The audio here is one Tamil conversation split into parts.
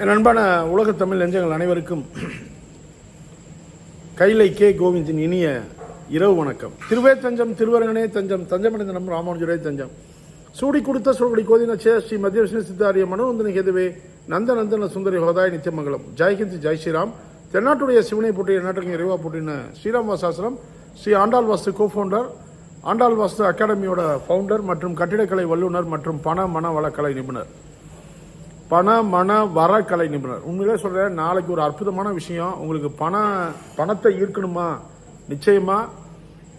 என் அன்பான உலகத் தமிழ் நெஞ்சங்கள் அனைவருக்கும் கைலை கே கோவிந்தின் இனிய இரவு வணக்கம். திருவே தஞ்சம் திருவரங்கனே தஞ்சம் தஞ்சமடைந்த நம் ராமானுஜரே தஞ்சம். சூடி கொடுத்த சூழ்நிலை கோதின சே ஸ்ரீ மத்திய விஷ்ணு சித்தாரிய மனோநந்தன கேதுவே நந்த நந்தன சுந்தரி ஹோதாய் நித்தியமங்கலம் ஜெய்ஹிந்த் ஜெய் ஸ்ரீராம். தென்னாட்டுடைய சிவனை போட்டிய நாட்டுக்கு இறைவா போட்டின ஸ்ரீராம் வாசாசிரம் ஸ்ரீ ஆண்டாள் வாஸ்து கோ ஃபவுண்டர் ஆண்டாள் வாஸ்து அகாடமியோட ஃபவுண்டர் மற்றும் கட்டிடக்கலை வல்லுநர் மற்றும் பண மன வளக்கலை நிபுணர். பண மன வர கலை நிபுணர். உண்மையிலே சொல்றேன் நாளைக்கு ஒரு அற்புதமான விஷயம். உங்களுக்கு பண பணத்தை ஈர்க்கணுமா? நிச்சயமா.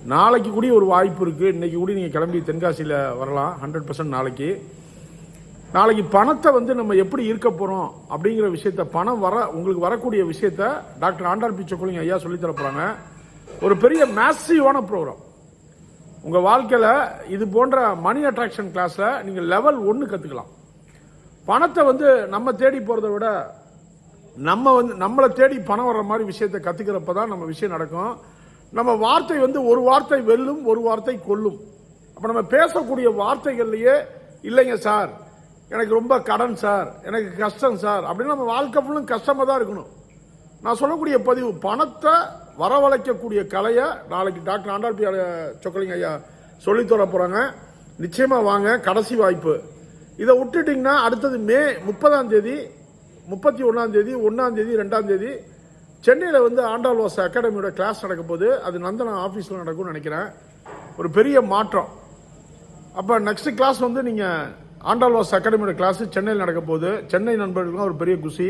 நாளைக்கு கூடிய ஒரு வாய்ப்பு இருக்கு. இன்னைக்கு கூட நீங்க கிளம்பி தென்காசியில வரலாம். ஹண்ட்ரட் பர்சன்ட் நாளைக்கு. நாளைக்கு பணத்தை வந்து நம்ம எப்படி ஈர்க்க போறோம் அப்படிங்கிற விஷயத்த பணம் வர உங்களுக்கு வரக்கூடிய விஷயத்த டாக்டர் ஆண்டாள் பி ஐயா சொல்லித் தரப்போறாங்க ஒரு பெரிய மேசிவான ப்ரோக்ராம் உங்க வாழ்க்கையில இது போன்ற மணி அட்ராக்ஷன் கிளாஸ்ல நீங்க லெவல் ஒன்று கத்துக்கலாம். பணத்தை வந்து நம்ம தேடி போகிறத விட நம்ம வந்து நம்மளை தேடி பணம் வர்ற மாதிரி விஷயத்தை கற்றுக்கிறப்ப தான் நம்ம விஷயம் நடக்கும். நம்ம வார்த்தை வந்து ஒரு வார்த்தை வெல்லும் ஒரு வார்த்தை கொல்லும். அப்போ நம்ம பேசக்கூடிய வார்த்தைகள்லையே இல்லைங்க சார் எனக்கு ரொம்ப கடன் சார் எனக்கு கஷ்டம் சார் அப்படின்னு நம்ம வாழ்க்கை ஃபுல்லும் கஷ்டமாக தான் இருக்கணும். நான் சொல்லக்கூடிய பதிவு பணத்தை வரவழைக்கக்கூடிய கலையை நாளைக்கு டாக்டர் ஆண்டாள் பி சொக்கலிங்க ஐயா சொல்லித் தர நிச்சயமாக வாங்க கடைசி வாய்ப்பு. இதை விட்டுட்டிங்கன்னா அடுத்தது மே முப்பதாம் தேதி முப்பத்தி ஒன்றாம் தேதி ஒன்றாம் தேதி ரெண்டாம் தேதி சென்னையில் வந்து ஆண்டாள் வாச அகாடமியோட கிளாஸ் நடக்க போகுது. அது நந்தனா ஆஃபீஸில் நடக்கும்னு நினைக்கிறேன். ஒரு பெரிய மாற்றம். அப்போ நெக்ஸ்ட் கிளாஸ் வந்து நீங்கள் ஆண்டாள் வாஸ் அகாடமியோட கிளாஸ் சென்னையில் நடக்க போது சென்னை நண்பர்களுக்கும் ஒரு பெரிய குஷி.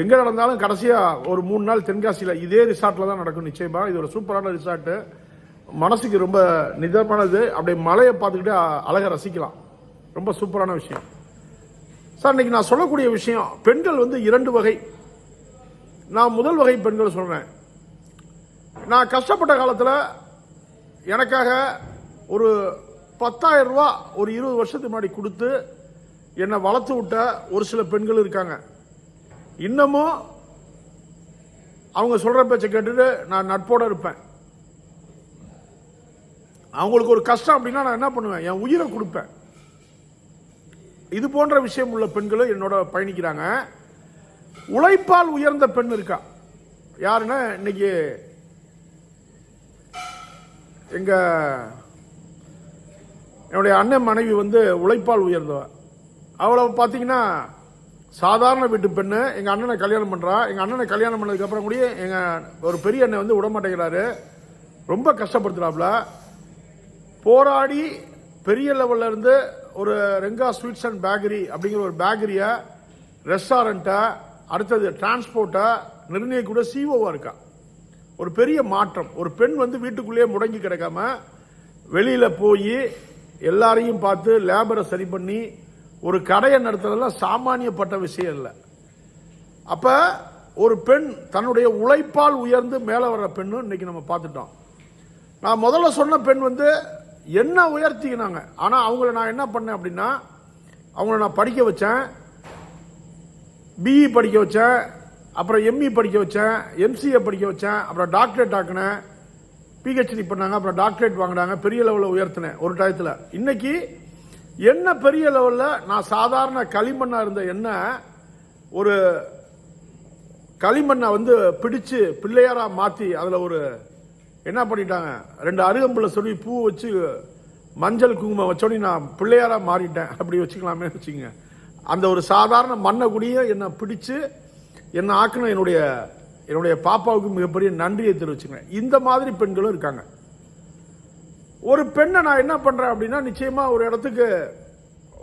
எங்கே நடந்தாலும் கடைசியாக ஒரு மூணு நாள் தென்காசியில் இதே ரிசார்ட்டில் தான் நடக்கும் நிச்சயமாக இது ஒரு சூப்பரான ரிசார்ட்டு மனசுக்கு ரொம்ப நிதமானது அப்படியே மலையை பார்த்துக்கிட்டு அழகை ரசிக்கலாம். ரொம்ப சூப்பரான விஷயம். சார் இன்னைக்கு நான் சொல்லக்கூடிய விஷயம் பெண்கள் வந்து இரண்டு வகை. நான் முதல் வகை பெண்கள் சொல்கிறேன் நான் கஷ்டப்பட்ட காலத்தில் எனக்காக ஒரு பத்தாயிரம் ரூபா ஒரு இருபது வருஷத்துக்கு முன்னாடி கொடுத்து என்னை வளர்த்து விட்ட ஒரு சில பெண்கள் இருக்காங்க. இன்னமும் அவங்க சொல்கிற பேச்சை கேட்டுட்டு நான் நட்போட இருப்பேன். அவங்களுக்கு ஒரு கஷ்டம் அப்படின்னா நான் என்ன பண்ணுவேன்? என் உயிரை கொடுப்பேன். இது போன்ற விஷயம் உள்ள பெண்களும் என்னோட பயணிக்கிறாங்க. உழைப்பால் உயர்ந்த பெண் இருக்கா? யாருன்னா இன்னைக்கு எங்க என்னுடைய அண்ணன் மனைவி வந்து உழைப்பால் உயர்ந்தவ. அவளை பார்த்தீங்கன்னா சாதாரண வீட்டு பெண்ணு எங்கள் அண்ணனை கல்யாணம் பண்ணுறா எங்கள் அண்ணனை கல்யாணம் பண்ணதுக்கப்புறம் கூட எங்கள் ஒரு பெரிய அண்ணன் வந்து விட மாட்டேங்கிறாரு. ரொம்ப கஷ்டப்படுத்துகிறாப்புல போராடி பெரிய லெவல்லேருந்து ஒரு ரெங்கா ஸ்வீட்ஸ் அண்ட் பேக்கரி அப்படிங்கிற ஒரு பேக்கரியை ரெஸ்டாரண்ட்டை அடுத்தது டிரான்ஸ்போர்ட்டை நிர்ணயிக்கூட சிஓவாக இருக்கா. ஒரு பெரிய மாற்றம். ஒரு பெண் வந்து வீட்டுக்குள்ளேயே முடங்கி கிடக்காம வெளியில் போய் எல்லாரையும் பார்த்து லேபரை சரி பண்ணி ஒரு கடையை நடத்துறதெல்லாம் சாமானியப்பட்ட விஷயம் இல்லை. அப்போ ஒரு பெண் தன்னுடைய உழைப்பால் உயர்ந்து மேலே வர்ற பெண்ணு இன்னைக்கு நம்ம பார்த்துட்டோம். நான் முதல்ல சொன்ன பெண் வந்து என்ன உயர்த்திக்கினாங்க? ஆனால் அவங்கள நான் என்ன பண்ணேன் அப்படின்னா அவங்கள நான் படிக்க வச்சேன். பிஇ படிக்க வச்சேன். அப்புறம் எம்இ படிக்க வச்சேன். எம்சிஏ படிக்க வச்சேன். அப்புறம் டாக்டரேட் ஆக்கினேன். பிஹெச்டி பண்ணாங்க. அப்புறம் டாக்டரேட் வாங்கினாங்க. பெரிய லெவலில் உயர்த்தினேன் ஒரு டயத்தில். இன்னைக்கு என்ன பெரிய லெவலில் நான் சாதாரண களிமண்ணாக இருந்த என்ன ஒரு களிமண்ணை வந்து பிடிச்சு பிள்ளையாராக மாற்றி அதில் ஒரு என்ன பண்ணிட்டாங்க? ரெண்டு அருகம்புல சொல்லி பூ வச்சு மஞ்சள் குங்குமம் வச்சோடனே நான் பிள்ளையாராக மாறிட்டேன். அப்படி வச்சுக்கலாமே வச்சுக்கோங்க. அந்த ஒரு சாதாரண மண்ணை கூடிய என்னை பிடிச்சு என்னை ஆக்கின என்னுடைய என்னுடைய பாப்பாவுக்கு மிகப்பெரிய நன்றியை தெரிவிச்சுங்க இந்த மாதிரி பெண்களும் இருக்காங்க. ஒரு பெண்ணை நான் என்ன பண்ணுறேன் அப்படின்னா நிச்சயமாக ஒரு இடத்துக்கு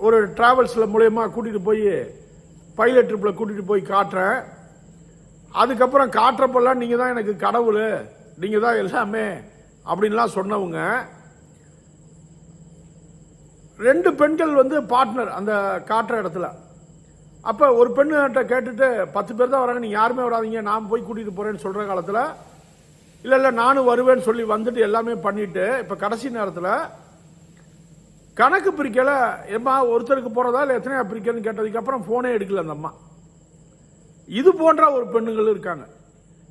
ஒரு ட்ராவல்ஸில் மூலயமா கூட்டிகிட்டு போய் பைலட் ட்ரிப்பில் கூட்டிகிட்டு போய் காட்டுறேன். அதுக்கப்புறம் காட்டுறப்பெல்லாம் நீங்கள் தான் எனக்கு கடவுள். நீங்க தான் எல்லாமே அப்படின்லாம் சொன்னவங்க ரெண்டு பெண்கள் வந்து பார்ட்னர் அந்த காட்டுற இடத்துல. அப்ப ஒரு பெண்ணுகிட்ட கேட்டுட்டு பத்து பேர் தான் வராங்க நீங்க யாருமே வராதீங்க நான் போய் கூட்டிட்டு போறேன்னு சொல்ற காலத்துல இல்ல இல்ல நானும் வருவேன்னு சொல்லி வந்துட்டு எல்லாமே பண்ணிட்டு இப்ப கடைசி நேரத்துல கணக்கு பிரிக்கல எம்மா ஒருத்தருக்கு போறதா இல்ல எத்தனையா பிரிக்கன்னு கேட்டதுக்கு அப்புறம் போனே எடுக்கல அந்த அம்மா. இது போன்ற ஒரு பெண்ணுங்களும் இருக்காங்க.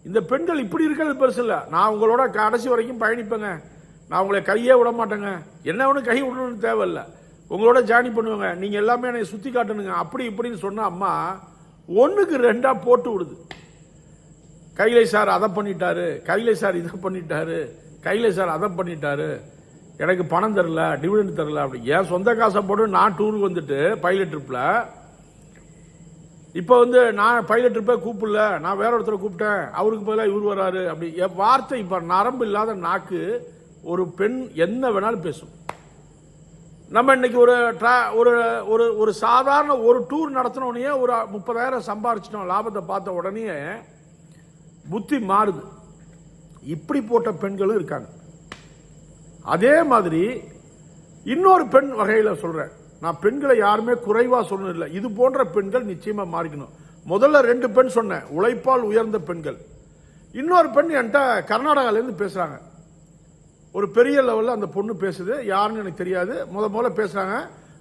இந்த பெண்கள் இப்படி இருக்கிறது பெருசு இல்லை. நான் உங்களோட கடைசி வரைக்கும் பயணிப்பேங்க. நான் உங்களை கையே விட மாட்டேங்க. என்ன ஒன்று கை விடணும்னு தேவையில்ல. உங்களோட ஜானி பண்ணுவேங்க. நீங்கள் எல்லாமே என்னை சுற்றி காட்டணுங்க. அப்படி இப்படின்னு சொன்ன அம்மா ஒன்றுக்கு ரெண்டாக போட்டு விடுது. கைலை சார் அதை பண்ணிட்டாரு. கைலை சார் இதை பண்ணிட்டாரு. கைலை சார் அதை பண்ணிட்டாரு. எனக்கு பணம் தரல டிவிடெண்ட் தரல அப்படி. என் சொந்த காசை போட்டு நான் டூருக்கு வந்துட்டு பைலட் ட்ரிப்பில் இப்போ வந்து நான் பைலட் இருப்பே கூப்பிடல. நான் வேற ஒருத்தரை கூப்பிட்டேன். அவருக்கு பதிலாக இவர் வராரு. அப்படி என் வார்த்தை இப்போ நரம்பு இல்லாத நாக்கு ஒரு பெண் என்ன வேணாலும் பேசும். நம்ம இன்னைக்கு ஒரு ட்ரா ஒரு ஒரு ஒரு சாதாரண ஒரு டூர் நடத்தினோடனே ஒரு முப்பதாயிரம் சம்பாரிச்சிட்டோம். லாபத்தை பார்த்த உடனே புத்தி மாறுது. இப்படி போட்ட பெண்களும் இருக்காங்க. அதே மாதிரி இன்னொரு பெண் வகையில் சொல்கிறேன் நான் பெண்களை யாருமே குறைவாக சொன்னதில்லை இது போன்ற பெண்கள் நிச்சயமாக மாறிக்கணும். முதல்ல ரெண்டு பெண் சொன்னேன். உழைப்பால் உயர்ந்த பெண்கள். இன்னொரு பெண் என்கிட்ட கர்நாடகாலேருந்து பேசுகிறாங்க ஒரு பெரிய லெவலில் அந்த பொண்ணு பேசுது. யாருன்னு எனக்கு தெரியாது. முத முதல்ல பேசுகிறாங்க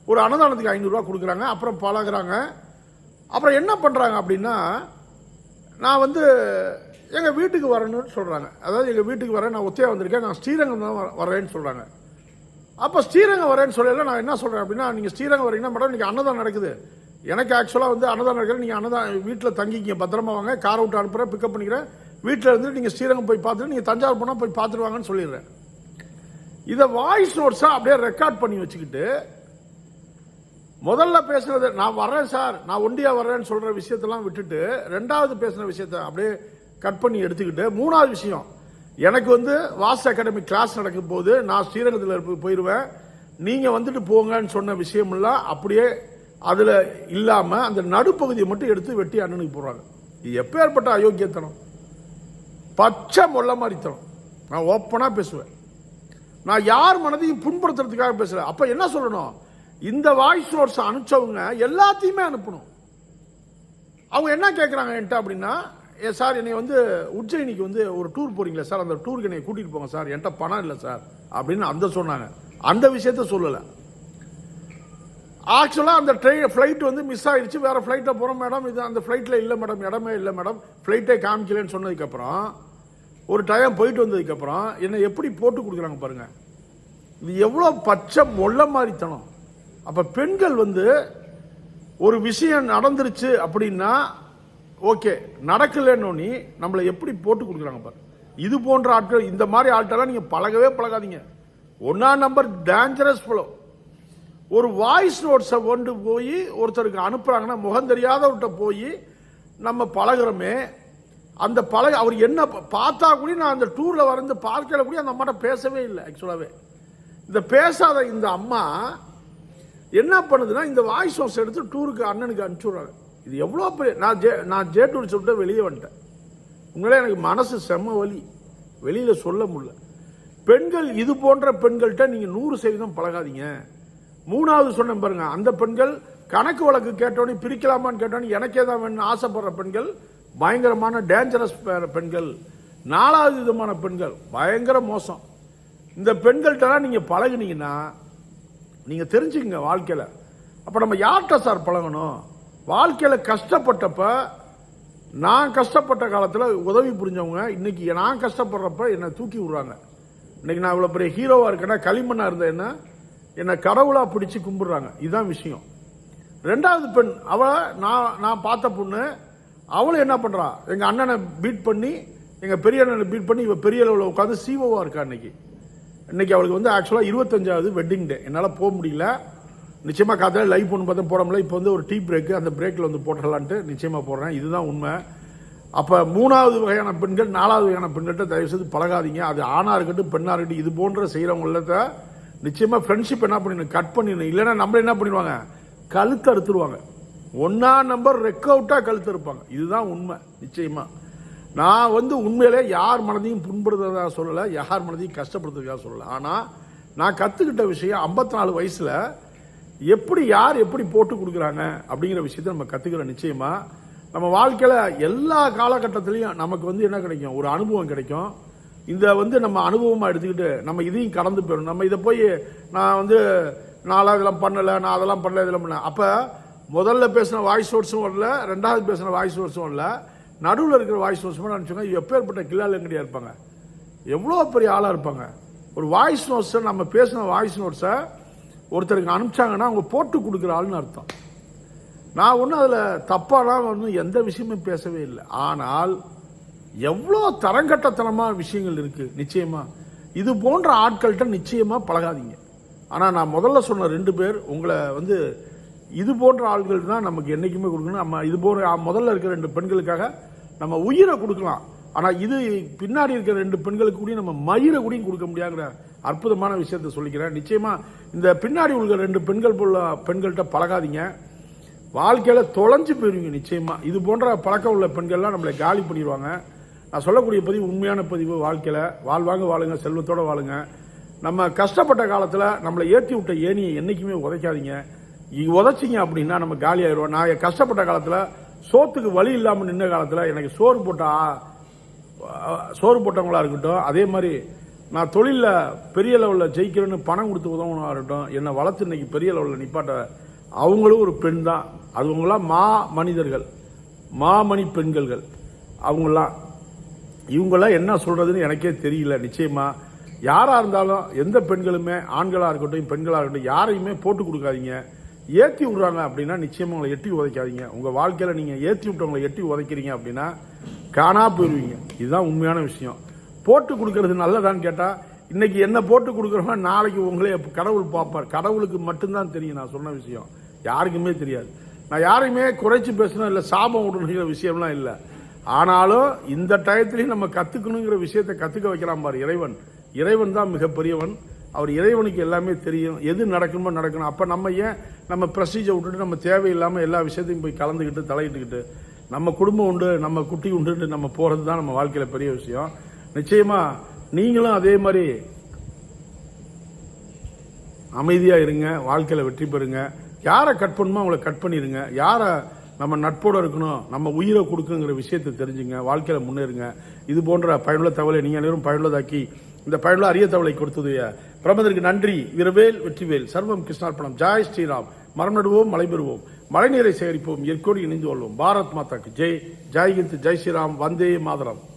ஒரு அன்னதானத்துக்கு ஐநூறுரூவா கொடுக்குறாங்க. அப்புறம் பழகுறாங்க. அப்புறம் என்ன பண்ணுறாங்க அப்படின்னா நான் வந்து எங்கள் வீட்டுக்கு வரணும்னு சொல்கிறாங்க அதாவது எங்கள் வீட்டுக்கு வரேன். நான் ஒத்தையாக வந்திருக்கேன். நான் ஸ்ரீரங்கம் தான் வரேன்னு சொல்கிறாங்க அப்போ ஸ்ரீரங்கம் வரேன்னு சொல்லல நான் என்ன சொல்கிறேன் அப்படின்னா நீங்கள் ஸ்ரீரங்கம் வரீங்கன்னா மேடம் இன்றைக்கி அன்னதானம் நடக்குது. எனக்கு ஆக்சுவலாக வந்து அன்னதானம் நடக்குது நீங்கள் அன்னதானம் வீட்டில் தங்கிக்கிங்க பத்திரமா வாங்க காரை விட்டு அனுப்புகிறேன் பிக்கப் பண்ணிக்கிறேன். வீட்டில் இருந்து நீங்கள் ஸ்ரீரங்கம் போய் பார்த்துட்டு நீங்கள் தஞ்சாவூர் போனால் போய் பார்த்துருவாங்கன்னு சொல்லிடுறேன். இதை வாய்ஸ் நோட்ஸாக அப்படியே ரெக்கார்ட் பண்ணி வச்சுக்கிட்டு முதல்ல பேசுகிறது நான் வர்றேன் சார் நான் ஒண்டியா வர்றேன்னு சொல்கிற விஷயத்தெல்லாம் விட்டுட்டு ரெண்டாவது பேசின விஷயத்த அப்படியே கட் பண்ணி எடுத்துக்கிட்டு மூணாவது விஷயம் எனக்கு வந்து வாஸ் அகாடமி கிளாஸ் நடக்கும் போது நான் ஸ்ரீரங்கத்தில் இருப்ப- நீங்கள் வந்துட்டு போங்கன்னு சொன்ன விஷயமெல்லாம் அப்படியே அதில் இல்லாமல் அந்த நடுப்பகுதியை மட்டும் எடுத்து வெட்டி அண்ணனுக்கு போடுறாங்க. இது எப்பேற்பட்ட அயோக்கியத்தனம்? பச்சை மொல்ல மாதிரித்தனம் நான் ஓப்பனாக பேசுவேன். நான் யார் மனதையும் புண்படுத்துறதுக்காக பேசுகிறேன் அப்போ என்ன சொல்லணும்? இந்த வாய்ஸ் நோட்ஸ் அனுப்பிச்சவங்க எல்லாத்தையுமே அனுப்பணும். அவங்க என்ன கேட்குறாங்க என்கிட்ட அப்படின்னா ஏ சார் என்னை வந்து உஜ்ஜயினிக்கு வந்து ஒரு டூர் போகிறீங்களா சார் அந்த டூருக்கு என்னை கூட்டிகிட்டு போங்க சார் என்கிட்ட பணம் இல்லை சார் அப்படின்னு அந்த சொன்னாங்க. அந்த விஷயத்த சொல்லலை. ஆக்சுவலாக அந்த ட்ரெயின் ஃப்ளைட் வந்து மிஸ் ஆகிடுச்சு வேறு ஃப்ளைட்டில் போகிறோம் மேடம் இது அந்த ஃப்ளைட்டில் இல்லை மேடம் இடமே இல்லை மேடம் ஃப்ளைட்டே காமிக்கலன்னு சொன்னதுக்கப்புறம் ஒரு டைம் போயிட்டு வந்ததுக்கப்புறம் என்னை எப்படி போட்டு கொடுக்குறாங்க பாருங்கள் இது எவ்வளோ பச்சை மொள்ள மாதிரித்தனம் அப்போ பெண்கள் வந்து ஒரு விஷயம் நடந்துருச்சு அப்படின்னா ஓகே நடக்கலன்னு நம்மளை எப்படி போட்டு கொடுக்குறாங்க பாரு. இது போன்ற ஆட்கள் இந்த மாதிரி ஆட்கள்லாம் நீங்கள் பழகவே பழகாதீங்க. ஒன்றா நம்பர் டேஞ்சரஸ் ஃபாலோ ஒரு வாய்ஸ் நோட்ஸை கொண்டு போய் ஒருத்தருக்கு அனுப்புகிறாங்கன்னா முகம் தெரியாதவர்கிட்ட போய் நம்ம பழகுறோமே அந்த பழக அவர் என்ன பார்த்தா கூட நான் அந்த டூரில் வந்து பார்க்கல கூட அந்த அம்மாட்ட பேசவே இல்லை ஆக்சுவலாகவே இந்த பேசாத இந்த அம்மா என்ன பண்ணுதுன்னா இந்த வாய்ஸ் நோட்ஸ் எடுத்து டூருக்கு அண்ணனுக்கு அனுப்பிச்சுடுறாங்க இது எவ்வளோ பெரிய நான் ஜே நான் ஜே டூர் சொல்லிட்டு வெளியே வந்துட்டேன். உங்களே எனக்கு மனசு செம்ம வலி. வெளியில் சொல்ல முடியல. பெண்கள் இது போன்ற பெண்கள்கிட்ட நீங்கள் நூறு சதவீதம் பழகாதீங்க. மூணாவது சொன்னேன் பாருங்க அந்த பெண்கள் கணக்கு வழக்கு கேட்டோன்னே பிரிக்கலாமான்னு கேட்டோன்னே எனக்கே தான் வேணும்னு ஆசைப்படுற பெண்கள் பயங்கரமான டேஞ்சரஸ் பெண்கள் நாலாவது விதமான பெண்கள் பயங்கர மோசம். இந்த பெண்கள்கிட்டலாம் நீங்கள் பழகுனீங்கன்னா நீங்கள் தெரிஞ்சுக்கங்க வாழ்க்கையில். அப்போ நம்ம யார்கிட்ட சார் பழகணும்? வாழ்க்கையில் கஷ்டப்பட்டப்ப நான் கஷ்டப்பட்ட காலத்தில் உதவி புரிஞ்சவங்க இன்னைக்கு நான் கஷ்டப்படுறப்ப என்னை தூக்கி விடுறாங்க. இன்னைக்கு நான் இவ்வளோ பெரிய ஹீரோவாக இருக்கேன்னா களிமண்ணாக இருந்த என்ன? என்னை கடவுளாக பிடிச்சி கும்பிடுறாங்க. இதுதான் விஷயம். ரெண்டாவது பெண் அவளை நான் நான் பார்த்த பொண்ணு அவளும் என்ன பண்ணுறா எங்கள் அண்ணனை பீட் பண்ணி எங்கள் பெரிய அண்ணனை பீட் பண்ணி இவள் பெரிய அளவில் உட்காந்து சிஓவாக இருக்கா இன்னைக்கு. இன்னைக்கு அவளுக்கு வந்து ஆக்சுவலாக இருபத்தஞ்சாவது வெட்டிங் டே என்னால் போக முடியல. நிச்சயமாக காத்தால லைவ் ஒன்று பார்த்தா போட முடியல இப்போ வந்து ஒரு டீ பிரேக்கு அந்த பிரேக்கில் வந்து போட்டுடலான்ட்டு நிச்சயமாக போடுறேன் இதுதான் உண்மை. அப்போ மூணாவது வகையான பெண்கள் நாலாவது வகையான பெண்கள்கிட்ட தயவு செய்து பழகாதீங்க. அது ஆணாக இருக்கட்டும் பெண்ணாக இருக்கட்டும் இது போன்ற செய்கிறவங்கள நிச்சயமாக ஃப்ரெண்ட்ஷிப் என்ன பண்ணிடணும்? கட் பண்ணிடணும். இல்லைன்னா நம்மள என்ன பண்ணிடுவாங்க? கழுத்து அறுத்துருவாங்க. ஒன்னா நம்பர் ரெக் அவுட்டாக கழுத்து இருப்பாங்க இதுதான் உண்மை. நிச்சயமாக நான் வந்து உண்மையிலே யார் மனதையும் புண்படுத்துறதா சொல்லலை யார் மனதையும் கஷ்டப்படுத்துறதுக்காக சொல்லலை. ஆனால் நான் கற்றுக்கிட்ட விஷயம் 54 நாலு வயசில் எப்படி யார் எப்படி போட்டு கொடுக்குறாங்க அப்படிங்கிற விஷயத்தை நம்ம கற்றுக்கிறோம் நிச்சயமாக நம்ம வாழ்க்கையில் எல்லா காலகட்டத்திலையும் நமக்கு வந்து என்ன கிடைக்கும்? ஒரு அனுபவம் கிடைக்கும். இந்த வந்து நம்ம அனுபவமாக எடுத்துக்கிட்டு நம்ம இதையும் கடந்து போயிடும் நம்ம இதை போய் நான் வந்து நான்லாம் இதெல்லாம் பண்ணலை நான் அதெல்லாம் பண்ணல இதெல்லாம் பண்ணல. அப்போ முதல்ல பேசின வாய்ஸ் ஓட்ஸும் வரல ரெண்டாவது பேசின வாய்ஸ் ஓட்ஸும் வரல. நடுவில் இருக்கிற வாய்ஸ் ஓட்ஸும் நினச்சோங்க எப்பேற்பட்ட கில்லாலங்கடியாக இருப்பாங்க. எவ்வளோ பெரிய ஆளாக இருப்பாங்க. ஒரு வாய்ஸ் நோட்ஸை நம்ம பேசின வாய்ஸ் நோட்ஸை ஒருத்தருக்கு அனுப்பிச்சாங்கன்னா அவங்க போட்டு கொடுக்குற ஆள்னு அர்த்தம். நான் ஒன்றும் அதில் தப்பாலாம் ஒன்றும் எந்த விஷயமும் பேசவே இல்லை. ஆனால் எவ்வளோ தரங்கட்டத்தனமாக விஷயங்கள் இருக்குது நிச்சயமாக இது போன்ற ஆட்கள்கிட்ட நிச்சயமாக பழகாதீங்க. ஆனால் நான் முதல்ல சொன்ன ரெண்டு பேர் உங்களை வந்து இது போன்ற ஆட்கள் தான் நமக்கு என்னைக்குமே கொடுக்கணும். நம்ம இது போன்ற முதல்ல இருக்கிற ரெண்டு பெண்களுக்காக நம்ம உயிரை கொடுக்கலாம். ஆனால் இது பின்னாடி இருக்கிற ரெண்டு பெண்களுக்கு கூடயும் நம்ம மயிரை கூடயும் கொடுக்க முடியாங்கிற அற்புதமான விஷயத்தை சொல்லிக்கிறேன். நிச்சயமாக இந்த பின்னாடி உள்ள ரெண்டு பெண்கள் போல பெண்கள்கிட்ட பழகாதீங்க. வாழ்க்கையில் தொலைஞ்சு போயிருவீங்க நிச்சயமாக இது போன்ற பழக்கம் உள்ள பெண்கள்லாம் நம்மளை காலி பண்ணிடுவாங்க. நான் சொல்லக்கூடிய பதிவு உண்மையான பதிவு வாழ்க்கையில். வாழ்வாங்க வாழுங்க செல்வத்தோடு வாழுங்க. நம்ம கஷ்டப்பட்ட காலத்தில் நம்மளை ஏற்றி விட்ட ஏணியை என்றைக்குமே உதைக்காதீங்க. உதைச்சிங்க அப்படின்னா நம்ம காலி ஆயிடுவோம். நான் கஷ்டப்பட்ட காலத்தில் சோத்துக்கு வழி இல்லாமல் நின்ற காலத்தில் எனக்கு சோறு போட்ட சோறு போட்டவங்களாக இருக்கட்டும் அதே மாதிரி நான் தொழிலில் பெரிய லெவலில் ஜெயிக்கிறேன்னு பணம் கொடுத்து உதவணாக இருக்கட்டும் என்னை வளர்த்து இன்னைக்கு பெரிய லெவலில் நிப்பாட்ட அவங்களும் ஒரு பெண் தான். அதுவங்களாம் மா மனிதர்கள். மாமணி பெண்கள்கள். அவங்களாம் இவங்களாம் என்ன சொல்கிறதுன்னு எனக்கே தெரியல நிச்சயமாக யாராக இருந்தாலும் எந்த பெண்களுமே ஆண்களாக இருக்கட்டும் பெண்களாக இருக்கட்டும் யாரையுமே போட்டு கொடுக்காதீங்க. ஏற்றி விடுறாங்க அப்படின்னா நிச்சயமாக உங்களை எட்டி உதைக்காதீங்க. உங்கள் வாழ்க்கையில் நீங்கள் ஏற்றி விட்டவங்களை எட்டி உதைக்கிறீங்க அப்படின்னா காணா போயிடுவீங்க இதுதான் உண்மையான விஷயம். போட்டு கொடுக்கறது நல்லதான்னு கேட்டால் இன்னைக்கு என்ன போட்டு கொடுக்குறவன் நாளைக்கு உங்களே கடவுள் பார்ப்பார். கடவுளுக்கு மட்டும்தான் தெரியும் நான் சொன்ன விஷயம். யாருக்குமே தெரியாது. நான் யாரையுமே குறைச்சி பேசணும் இல்லை சாபம் விடணுங்கிற விஷயம்லாம் இல்லை. ஆனாலும் இந்த டயத்துலேயும் நம்ம கற்றுக்கணுங்கிற விஷயத்தை கற்றுக்க வைக்கலாம் பாரு இறைவன். இறைவன் தான் மிகப்பெரியவன். அவர் இறைவனுக்கு எல்லாமே தெரியும். எது நடக்கணுமோ நடக்கணும். அப்போ நம்ம ஏன் நம்ம ப்ரொசீஜர் விட்டுட்டு நம்ம தேவையில்லாமல் எல்லா விஷயத்தையும் போய் கலந்துக்கிட்டு தலையிட்டுக்கிட்டு நம்ம குடும்பம் உண்டு நம்ம குட்டி உண்டு நம்ம போகிறது தான் நம்ம வாழ்க்கையில் பெரிய விஷயம். நிச்சயமா நீங்களும் அதே மாதிரி அமைதியா இருங்க வாழ்க்கையில வெற்றி பெறுங்க. யாரை கட் பண்ணுமோ அவங்கள கட் பண்ணிடுங்க. யாரை நம்ம நட்போட இருக்கணும் நம்ம உயிரை கொடுக்குங்கிற விஷயத்தை தெரிஞ்சுங்க வாழ்க்கையில முன்னேறுங்க. இது போன்ற பயனுள்ள தகவலை நீங்க அனைவரும் பயனுள்ளதாக்கி இந்த பயனுள்ள அரிய தகவலை கொடுத்தது பிரபந்தருக்கு நன்றி. விரவேல் வெற்றிவேல். சர்வம் கிருஷ்ணார்பணம். ஜாய் ஸ்ரீராம். மரம் நடுவோம் மழை பெறுவோம். மழைநீரை சேகரிப்போம். இயற்கையோடு இணைந்து கொள்வோம். பாரத் மாதாக்கு. ஜெய். ஜெய் ஹிந்த். ஜெய் ஸ்ரீராம். வந்தே மாதரம்.